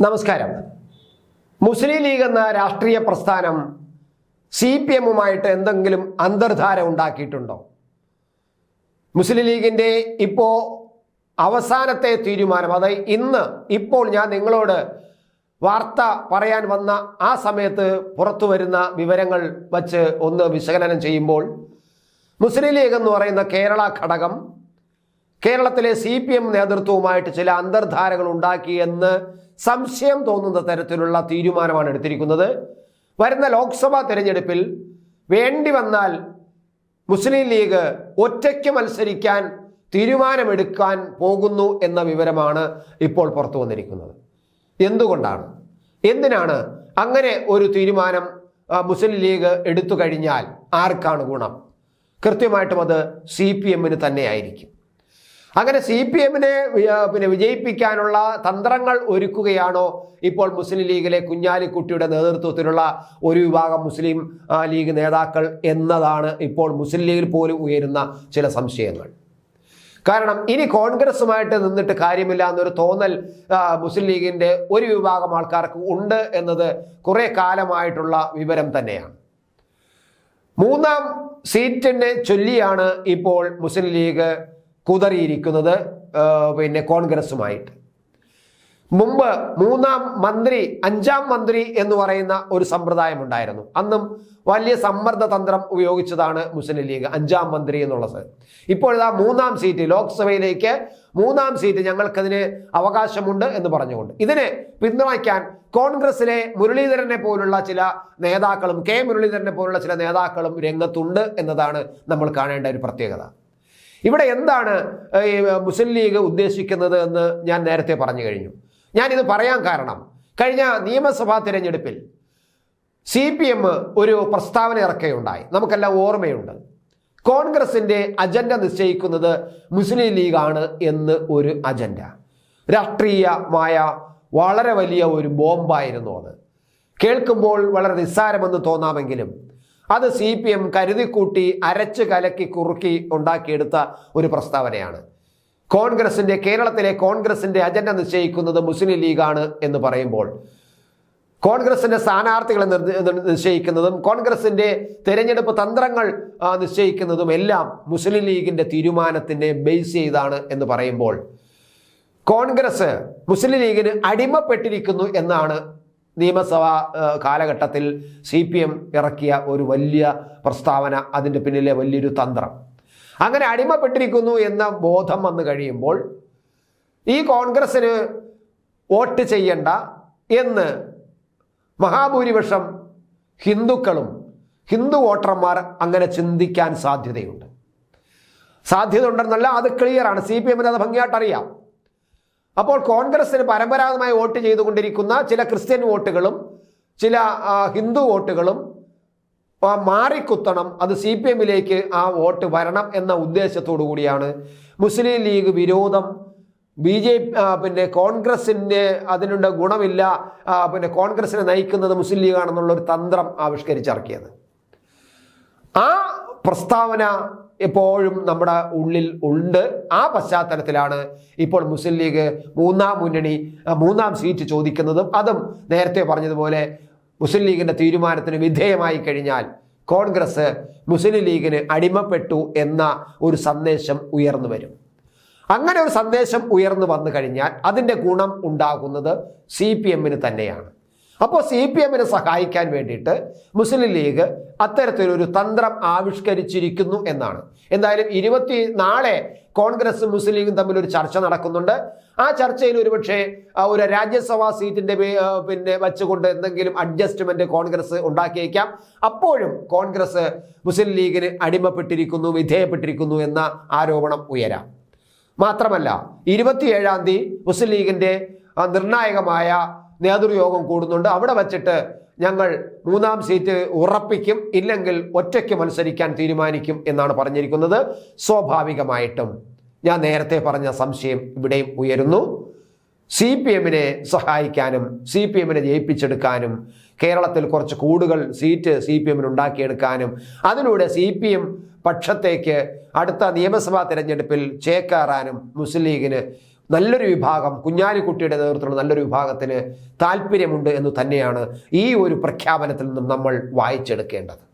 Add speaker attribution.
Speaker 1: നമസ്കാരം. മുസ്ലിം ലീഗ് എന്ന രാഷ്ട്രീയ പ്രസ്ഥാനം സി പി എമ്മുമായിട്ട് എന്തെങ്കിലും അന്തർധാര ഉണ്ടാക്കിയിട്ടുണ്ടോ? മുസ്ലിം ലീഗിന്റെ ഇപ്പോൾ അവസാനത്തെ തീരുമാനം അതായത് ഇന്ന് ഇപ്പോൾ ഞാൻ നിങ്ങളോട് വാർത്ത പറയാൻ വന്ന ആ സമയത്ത് പുറത്തു വരുന്ന വിവരങ്ങൾ വച്ച് ഒന്ന് വിശകലനം ചെയ്യുമ്പോൾ മുസ്ലിം ലീഗ് എന്ന് പറയുന്ന കേരള ഘടകം കേരളത്തിലെ സി പി എം നേതൃത്വവുമായിട്ട് ചില അന്തർധാരകൾ ഉണ്ടാക്കി എന്ന് സംശയം തോന്നുന്ന തരത്തിലുള്ള തീരുമാനമാണ് എടുത്തിരിക്കുന്നത്. വരുന്ന ലോക്സഭാ തെരഞ്ഞെടുപ്പിൽ വേണ്ടി വന്നാൽ മുസ്ലിം ലീഗ് ഒറ്റയ്ക്ക് മത്സരിക്കാൻ തീരുമാനമെടുക്കാൻ പോകുന്നു എന്ന വിവരമാണ് ഇപ്പോൾ പുറത്തു വന്നിരിക്കുന്നത്. എന്തുകൊണ്ടാണ്? എന്തിനാണ് അങ്ങനെ ഒരു തീരുമാനം മുസ്ലിം ലീഗ് എടുത്തു കഴിഞ്ഞാൽ ആർക്കാണ് ഗുണം? കൃത്യമായിട്ടും അത് സി പി എമ്മിന് തന്നെയായിരിക്കും. അങ്ങനെ സി പി എമ്മിനെ പിന്നെ വിജയിപ്പിക്കാനുള്ള തന്ത്രങ്ങൾ ഒരുക്കുകയാണോ ഇപ്പോൾ മുസ്ലിം ലീഗിലെ കുഞ്ഞാലിക്കുട്ടിയുടെ നേതൃത്വത്തിലുള്ള ഒരു വിഭാഗം മുസ്ലിം ലീഗ് നേതാക്കൾ എന്നതാണ് ഇപ്പോൾ മുസ്ലിം ലീഗിൽ പോലും ഉയരുന്ന ചില സംശയങ്ങൾ. കാരണം ഇനി കോൺഗ്രസുമായിട്ട് നിന്നിട്ട് കാര്യമില്ല എന്നൊരു തോന്നൽ മുസ്ലിം ലീഗിന്റെ ഒരു വിഭാഗം ആൾക്കാർക്ക് ഉണ്ട് എന്നത് കുറേ കാലമായിട്ടുള്ള വിവരം തന്നെയാണ്. മൂന്നാം സീറ്റിനെ ചൊല്ലിയാണ് ഇപ്പോൾ മുസ്ലിം ലീഗ് കുതറിയിരിക്കുന്നത് പിന്നെ കോൺഗ്രസുമായിട്ട് മുമ്പ് മൂന്നാം മന്ത്രി അഞ്ചാം മന്ത്രി എന്ന് പറയുന്ന ഒരു സമ്പ്രദായം ഉണ്ടായിരുന്നു. അന്നും വലിയ സമ്മർദ്ദ തന്ത്രം ഉപയോഗിച്ചതാണ് മുസ്ലിം ലീഗ് അഞ്ചാം മന്ത്രി എന്നുള്ളത് ഇപ്പോഴിതാ മൂന്നാം സീറ്റ് ലോക്സഭയിലേക്ക് മൂന്നാം സീറ്റ് ഞങ്ങൾക്കതിന് അവകാശമുണ്ട് എന്ന് പറഞ്ഞുകൊണ്ട്. ഇതിനെ പിന്തുണയ്ക്കാൻ കോൺഗ്രസിലെ മുരളീധരനെ പോലുള്ള ചില നേതാക്കളും കെ മുരളീധരനെ പോലുള്ള ചില നേതാക്കളും രംഗത്തുണ്ട് എന്നതാണ് നമ്മൾ കാണേണ്ട ഒരു പ്രത്യേകത. ഇവിടെ എന്താണ് ഈ മുസ്ലിം ലീഗ് ഉദ്ദേശിക്കുന്നത് എന്ന് ഞാൻ നേരത്തെ പറഞ്ഞു കഴിഞ്ഞു. ഞാനിത് പറയാൻ കാരണം കഴിഞ്ഞ നിയമസഭാ തിരഞ്ഞെടുപ്പിൽ സി പി എം ഒരു പ്രസ്താവന ഇറക്കുകയുണ്ടായി നമുക്കെല്ലാം ഓർമ്മയുണ്ട്. കോൺഗ്രസിന്റെ അജണ്ട നിശ്ചയിക്കുന്നത് മുസ്ലിം ലീഗാണ് എന്ന് ഒരു അജണ്ട. രാഷ്ട്രീയമായ വളരെ വലിയ ഒരു ബോംബായിരുന്നു അത്. കേൾക്കുമ്പോൾ വളരെ നിസ്സാരമെന്ന് തോന്നാമെങ്കിലും അത് സി പി എം കരുതിക്കൂട്ടി അരച്ച് കലക്കി കുറുക്കി ഉണ്ടാക്കിയെടുത്ത ഒരു പ്രസ്താവനയാണ്. കോൺഗ്രസിന്റെ കേരളത്തിലെ കോൺഗ്രസിന്റെ അജണ്ട നിശ്ചയിക്കുന്നത് മുസ്ലിം ലീഗാണ് എന്ന് പറയുമ്പോൾ കോൺഗ്രസിന്റെ സ്ഥാനാർത്ഥികളെ നിശ്ചയിക്കുന്നതും കോൺഗ്രസിന്റെ തെരഞ്ഞെടുപ്പ് തന്ത്രങ്ങൾ നിശ്ചയിക്കുന്നതും എല്ലാം മുസ്ലിം ലീഗിന്റെ തീരുമാനത്തിനെ ബേസ് ചെയ്താണ് എന്ന് പറയുമ്പോൾ കോൺഗ്രസ് മുസ്ലിം ലീഗിന് അടിമപ്പെട്ടിരിക്കുന്നു എന്നാണ് നിയമസഭാ കാലഘട്ടത്തിൽ സി പി എം ഇറക്കിയ ഒരു വലിയ പ്രസ്താവന അതിന്റെ പിന്നിലെ വലിയൊരു തന്ത്രം. അങ്ങനെ അടിമപ്പെട്ടിരിക്കുന്നു എന്ന ബോധം വന്നു കഴിയുമ്പോൾ ഈ കോൺഗ്രസ്സിന് വോട്ട് ചെയ്യണ്ട എന്ന് മഹാഭൂരിപക്ഷം ഹിന്ദുക്കളും ഹിന്ദു വോട്ടർമാർ അങ്ങനെ ചിന്തിക്കാൻ സാധ്യതയുണ്ട്. സാധ്യത ഉണ്ടെന്നല്ല അത് ക്ലിയറാണ് സി പി എമ്മിന് അത് ഭംഗിയായിട്ട് അറിയാം അപ്പോൾ കോൺഗ്രസിന് പരമ്പരാഗതമായി വോട്ട് ചെയ്തുകൊണ്ടിരിക്കുന്ന ചില ക്രിസ്ത്യൻ വോട്ടുകളും ചില ഹിന്ദു വോട്ടുകളും മാറിക്കുത്തണം. അത് സി പി എമ്മിലേക്ക് ആ വോട്ട് വരണം എന്ന ഉദ്ദേശത്തോടു കൂടിയാണ് മുസ്ലിം ലീഗ് വിരോധം. ബി ജെ പിന്നെ കോൺഗ്രസിന്റെ അതിനുള്ള ഗുണമില്ല പിന്നെ കോൺഗ്രസിനെ നയിക്കുന്നത് മുസ്ലിം ലീഗാണെന്നുള്ള ഒരു തന്ത്രം ആവിഷ്കരിച്ചിറക്കിയത്. ആ പ്രസ്താവന എപ്പോഴും നമ്മുടെ ഉള്ളിൽ ഉണ്ട്. ആ പശ്ചാത്തലത്തിലാണ് ഇപ്പോൾ മുസ്ലിം ലീഗ് മൂന്നാം മുന്നണി മൂന്നാം സീറ്റ് ചോദിക്കുന്നതും. അതും നേരത്തെ പറഞ്ഞതുപോലെ മുസ്ലിം ലീഗിന്റെ തീരുമാനത്തിന് വിധേയമായി കഴിഞ്ഞാൽ കോൺഗ്രസ് മുസ്ലിം ലീഗിന് അടിമപ്പെട്ടു എന്ന ഒരു സന്ദേശം ഉയർന്നു വരും. അങ്ങനെ ഒരു സന്ദേശം ഉയർന്നു വന്നു കഴിഞ്ഞാൽ അതിന്റെ ഗുണം ഉണ്ടാകുന്നത് സി പി എമ്മിന് തന്നെയാണ്. അപ്പോൾ സി പി എമ്മിനെ സഹായിക്കാൻ വേണ്ടിയിട്ട് മുസ്ലിം ലീഗ് അത്തരത്തിലൊരു തന്ത്രം ആവിഷ്കരിച്ചിരിക്കുന്നു എന്നാണ്. എന്തായാലും ഇരുപത്തി നാളെ കോൺഗ്രസും മുസ്ലിം ലീഗും തമ്മിൽ ഒരു ചർച്ച നടക്കുന്നുണ്ട്. ആ ചർച്ചയിൽ ഒരുപക്ഷെ ഒരു രാജ്യസഭാ സീറ്റിന്റെ പിന്നെ വെച്ചുകൊണ്ട് എന്തെങ്കിലും അഡ്ജസ്റ്റ്മെന്റ് കോൺഗ്രസ് ഉണ്ടാക്കിയേക്കാം. അപ്പോഴും കോൺഗ്രസ് മുസ്ലിം ലീഗിന് അടിമപ്പെട്ടിരിക്കുന്നു വിധേയപ്പെട്ടിരിക്കുന്നു എന്ന ആരോപണം ഉയരാം. മാത്രമല്ല ഇരുപത്തിയേഴാം തീയതി മുസ്ലിം ലീഗിന്റെ നിർണായകമായ നേതൃയോഗം കൂടുന്നുണ്ട്. അവിടെ വച്ചിട്ട് ഞങ്ങൾ മൂന്നാം സീറ്റ് ഉറപ്പിക്കും. ഇല്ലെങ്കിൽ ഒറ്റയ്ക്ക് മത്സരിക്കാൻ തീരുമാനിക്കും എന്നാണ് പറഞ്ഞിരിക്കുന്നത്. സ്വാഭാവികമായിട്ടും ഞാൻ നേരത്തെ പറഞ്ഞ സംശയം ഇവിടെയും ഉയരുന്നു. സി പി എമ്മിനെ സഹായിക്കാനും സി പി എമ്മിനെ ജയിപ്പിച്ചെടുക്കാനും കേരളത്തിൽ കുറച്ച് കൂടുകൾ സീറ്റ് സി പി എമ്മിന് ഉണ്ടാക്കിയെടുക്കാനും അതിലൂടെ സി പി എം പക്ഷത്തേക്ക് അടുത്ത നിയമസഭാ തിരഞ്ഞെടുപ്പിൽ ചേക്കേറാനും മുസ്ലിം ലീഗിന് നല്ലൊരു വിഭാഗം കുഞ്ഞാലിക്കുട്ടിയുടെ നേതൃത്വത്തിലുള്ള നല്ലൊരു വിഭാഗത്തിന് താല്പര്യമുണ്ട് എന്ന് തന്നെയാണ് ഈ ഒരു പ്രഖ്യാപനത്തിൽ നിന്നും നമ്മൾ വായിച്ചെടുക്കേണ്ടത്.